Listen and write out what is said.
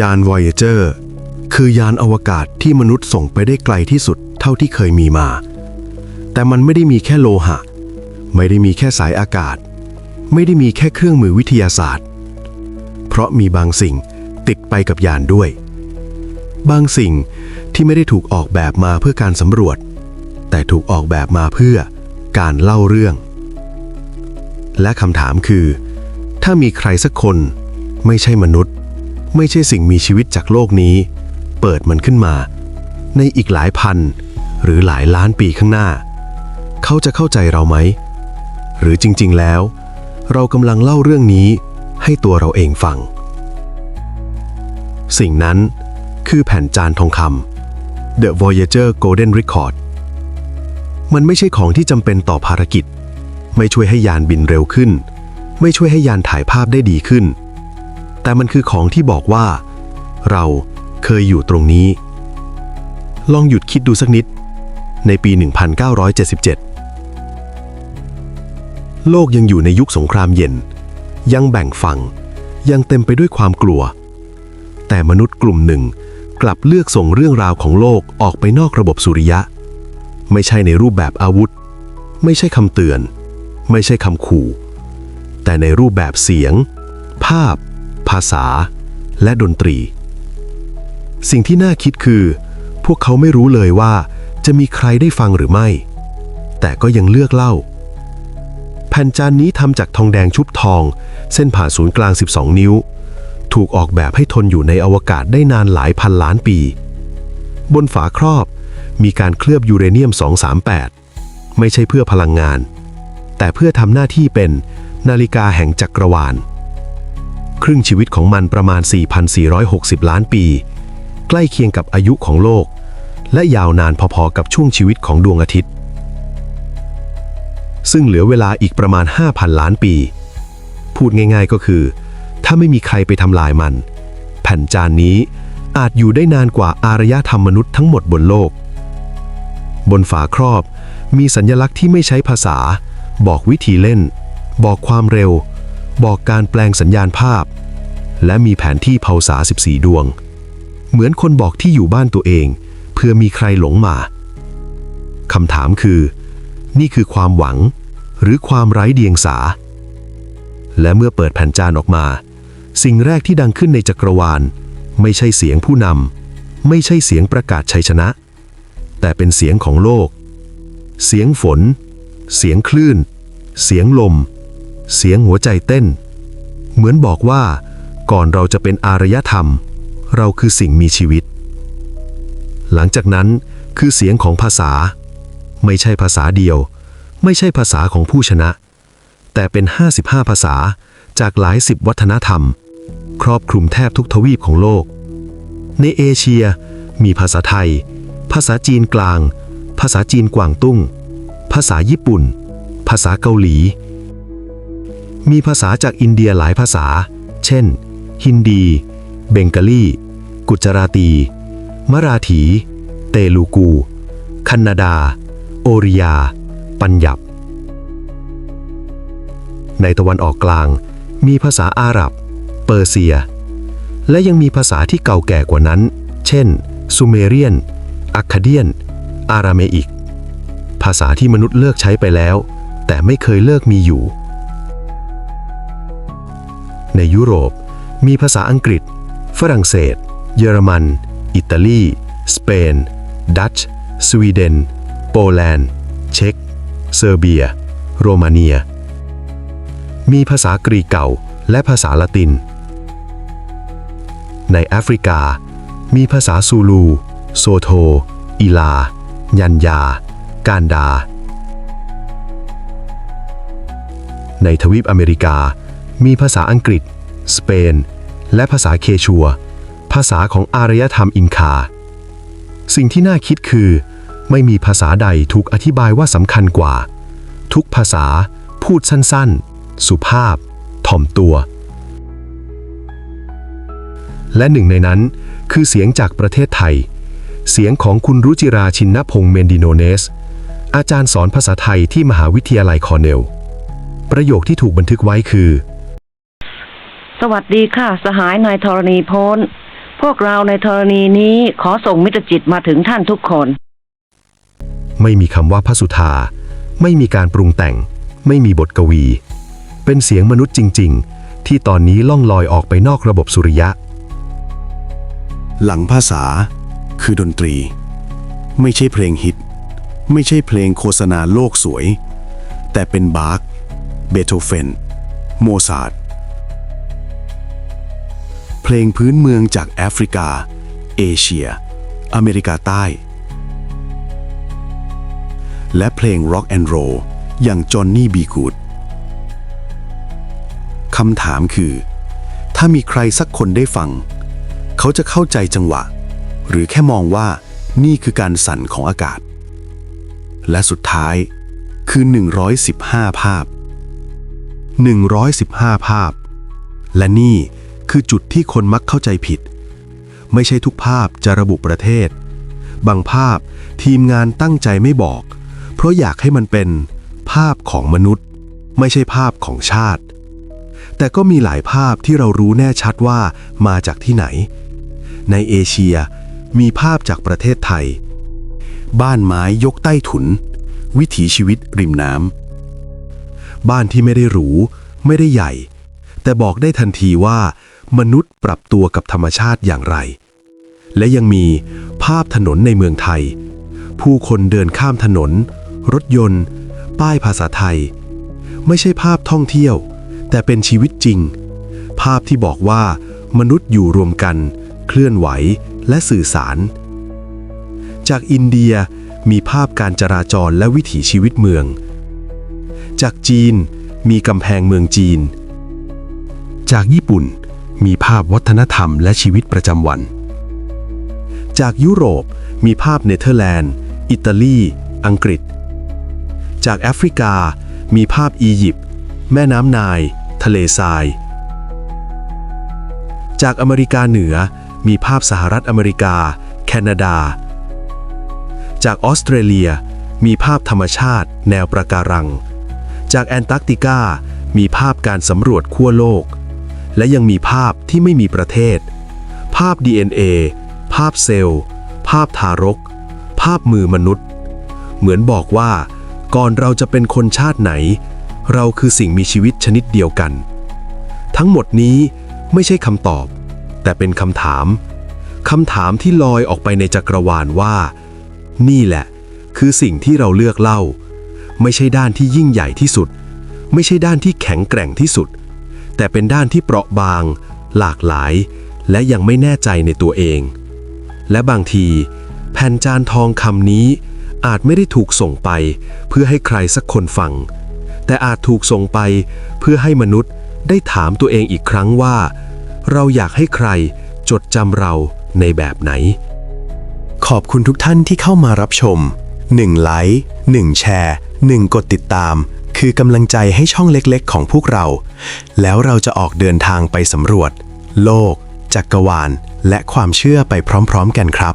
ยาน Voyager คือยานอวกาศที่มนุษย์ส่งไปได้ไกลที่สุดเท่าที่เคยมีมา แต่มันไม่ได้มีแค่โลหะ ไม่ได้มีแค่สายอากาศ ไม่ได้มีแค่เครื่องมือวิทยาศาสตร์ เพราะมีบางสิ่งติดไปกับยานด้วย บางสิ่งที่ไม่ได้ถูกออกแบบมาเพื่อการสำรวจ แต่ถูกออกแบบมาเพื่อการเล่าเรื่อง และคำถามคือ ถ้ามีใครสักคนไม่ใช่มนุษย์ ไม่ใช่สิ่งมีชีวิตจากโลกนี้ เปิดมันขึ้นมา ในอีกหลายพัน หรือหลายล้านปีข้างหน้า เขาจะเข้าใจเราไหม หรือจริงๆแล้ว เรากำลังเล่าเรื่องนี้ให้ตัวเราเองฟัง สิ่งนั้นคือแผ่นจานทองคำ The Voyager Golden Record มันไม่ใช่ของที่จำเป็นต่อภารกิจ ไม่ช่วยให้ยานบินเร็วขึ้น ไม่ช่วยให้ยานถ่ายภาพได้ดีขึ้น แต่มันคือของที่บอกว่า เราเคยอยู่ตรงนี้ ลองหยุดคิดดูสักนิด ในปี 1977 โลกยังอยู่ในยุคสงครามเย็น ยังแบ่งฝั่ง ยังเต็มไปด้วยความกลัว แต่มนุษย์กลุ่มหนึ่งกลับเลือกส่งเรื่องราวของโลกออกไปนอกระบบสุริยะ ไม่ใช่ในรูปแบบอาวุธ ไม่ใช่คำเตือน ไม่ใช่คำขู่ แต่ในรูปแบบเสียง ภาพ ภาษา และดนตรี สิ่งที่น่าคิดคือ พวกเขาไม่รู้เลยว่าจะมีใครได้ฟังหรือไม่ แต่ก็ยังเลือกเล่า แผ่นจานนี้ทำจากทองแดงชุบทอง เส้นผ่าศูนย์กลาง 12 นิ้ว ถูกออกแบบให้ทนอยู่ในอวกาศได้นานหลายพันล้านปี บนฝาครอบมีการเคลือบยูเรเนียม 238 ไม่ใช่เพื่อพลังงาน แต่เพื่อทำหน้าที่เป็นนาฬิกาแห่งจักรวาล ครึ่งชีวิตของมันประมาณ 4,460 ล้านปี ใกล้เคียงกับอายุของโลก และยาวนานพอๆกับช่วงชีวิตของดวงอาทิตย์ ซึ่งเหลือเวลาอีกประมาณ 5,000 ล้านปี พูดง่ายๆก็คือ ถ้าไม่มีใครไปทำลายมัน แผ่นจานนี้อาจอยู่ได้นานกว่าอารยธรรมมนุษย์ทั้งหมดบนโลก บนฝาครอบมีสัญลักษณ์ที่ไม่ใช้ภาษา บอกวิธีเล่น บอกความเร็ว บอกการแปลงสัญญาณภาพ และมีแผนที่เผาสา 14 ดวง เหมือนคนบอกที่อยู่บ้านตัวเอง เพื่อมีใครหลงมาคำถามคือ นี่คือความหวัง หรือความไร้เดียงสา และเมื่อเปิดแผ่นจานออกมา สิ่งแรกที่ดังขึ้นในจักรวาล ไม่ใช่เสียงผู้นำไม่ใช่เสียงประกาศชัยชนะ แต่เป็นเสียงของโลก เสียงฝน เสียงคลื่น เสียงลม เสียงหัวใจเต้น เหมือนบอกว่า ก่อนเราจะเป็นอารยธรรม เราคือสิ่งมีชีวิต หลังจากนั้นคือเสียงของภาษา ไม่ใช่ภาษาเดียว ไม่ใช่ภาษาของผู้ชนะ แต่เป็น 55 ภาษาจากหลายสิบวัฒนธรรม ครอบคลุมแทบทุกทวีปของโลก ในเอเชียมีภาษาไทย ภาษาจีนกลาง ภาษาจีนกวางตุ้ง ภาษาญี่ปุ่น ภาษาเกาหลี มีภาษาจากอินเดียหลายภาษา เช่น ฮินดี เบงกาลี กุจราตี มราถี เตลูกู คันนาดา โอริยา ปัญญับ ในตะวันออกกลาง มีภาษาอาหรับ เปอร์เซีย และยังมีภาษาที่เก่าแก่กว่านั้น เช่น ซูเมเรียน อัคคาเดียน อาราเมอิก ภาษาที่มนุษย์เลิกใช้ไปแล้ว แต่ไม่เคยเลิกมีอยู่ ในยุโรป มีภาษาอังกฤษ ฝรั่งเศส เยอรมัน อิตาลี สเปน ดัตช์ สวีเดน โปแลนด์ เช็ก เซอร์เบีย โรมาเนีย มีภาษากรีกเก่าและภาษาละติน ในแอฟริกา มีภาษาซูลู โซโท อีลา ยันยา การดา ในทวีปอเมริกา มีภาษาอังกฤษ สเปน และภาษาเคชัว ภาษาของอารยธรรมอินคา สิ่งที่น่าคิดคือ ไม่มีภาษาใดถูกอธิบายว่าสำคัญกว่า ทุกภาษาพูดสั้นๆ สุภาพ ถ่อมตัว และหนึ่งในนั้นคือเสียงจากประเทศไทย เสียงของคุณรุจิราชินนพงษ์เมนดิโนเนส อาจารย์สอนภาษาไทยที่มหาวิทยาลัยคอร์เนล ประโยคที่ถูกบันทึกไว้คือ สวัสดีค่ะ สหายนายธรณีโพนพวกเราในธรณีนี้ขอส่งมิตรจิตมาถึงท่านทุกคน ไม่มีคำว่าพระสุธา ไม่มีการปรุงแต่ง ไม่มีบทกวี เป็นเสียงมนุษย์จริง ๆ ที่ตอนนี้ล่องลอยออกไปนอกระบบสุริยะ หลังภาษาคือดนตรี ไม่ใช่เพลงฮิต ไม่ใช่เพลงโฆษณาโลกสวย แต่เป็นบาร์กเบโธเฟน โมซาร์ท เพลงพื้นเมืองจากแอฟริกา เอเชีย อเมริกาใต้ และเพลงร็อกแอนด์โรลอย่างจอห์นนี่บีกูดคำถามคือ ถ้ามีใครสักคนได้ฟัง เขาจะเข้าใจจังหวะ หรือแค่มองว่านี่คือการสั่นของอากาศ และสุดท้ายคือ 115 ภาพ 115 ภาพ และนี่ คือจุดที่คนมักเข้าใจผิด ไม่ใช่ทุกภาพจะระบุประเทศ บางภาพทีมงานตั้งใจไม่บอก เพราะอยากให้มันเป็นภาพของมนุษย์ ไม่ใช่ภาพของชาติ แต่ก็มีหลายภาพที่เรารู้แน่ชัดว่ามาจากที่ไหน ในเอเชียมีภาพจากประเทศไทย บ้านไม้ยกใต้ถุน วิถีชีวิตริมน้ำบ้านที่ไม่ได้หรู ไม่ได้ใหญ่ แต่บอกได้ทันทีว่า มนุษย์ปรับตัวกับธรรมชาติอย่างไร และยังมีภาพถนนในเมืองไทย ผู้คนเดินข้ามถนน รถยนต์ ป้ายภาษาไทย ไม่ใช่ภาพท่องเที่ยว แต่เป็นชีวิตจริง ภาพที่บอกว่ามนุษย์อยู่รวมกัน เคลื่อนไหวและสื่อสาร จากอินเดียมีภาพการจราจรและวิถีชีวิตเมือง จากจีนมีกำแพงเมืองจีน จากญี่ปุ่น มีภาพวัฒนธรรมและชีวิตประจำวัน จากยุโรปมีภาพเนเธอร์แลนด์ อิตาลี อังกฤษ จากแอฟริกา มีภาพอียิปต์ แม่น้ำนาย ทะเลทราย จากอเมริกาเหนือ มีภาพสหรัฐอเมริกา แคนาดา จากออสเตรเลีย มีภาพธรรมชาติ แนวประการัง จากแอนตาร์กติกามีภาพการสำรวจขั้วโลก และยังมีภาพที่ไม่มีประเทศ ภาพ DNA ภาพเซลล์ ภาพทารก ภาพมือมนุษย์ เหมือนบอกว่า ก่อนเราจะเป็นคนชาติไหน เราคือสิ่งมีชีวิตชนิดเดียวกัน ทั้งหมดนี้ไม่ใช่คำตอบ แต่เป็นคำถามคำถามที่ลอยออกไปในจักรวาลว่า นี่แหละ คือสิ่งที่เราเลือกเล่า ไม่ใช่ด้านที่ยิ่งใหญ่ที่สุด ไม่ใช่ด้านที่แข็งแกร่งที่สุด แต่เป็นด้านที่เปราะบาง หลากหลาย และยังไม่แน่ใจในตัวเอง และบางที แผ่นจานทองคำนี้ อาจไม่ได้ถูกส่งไป เพื่อให้ใครสักคนฟัง แต่อาจถูกส่งไปเพื่อให้มนุษย์ได้ถามตัวเองอีกครั้งว่า เราอยากให้ใครจดจำเราในแบบไหน ขอบคุณทุกท่านที่เข้ามารับชม 1 ไลค์ 1 แชร์ 1 กดติดตาม คือกำลังใจให้ช่องเล็กๆ ของพวกเรา แล้วเราจะออกเดินทางไปสำรวจ โลก จักรวาล และความเชื่อไปพร้อมๆ กันครับ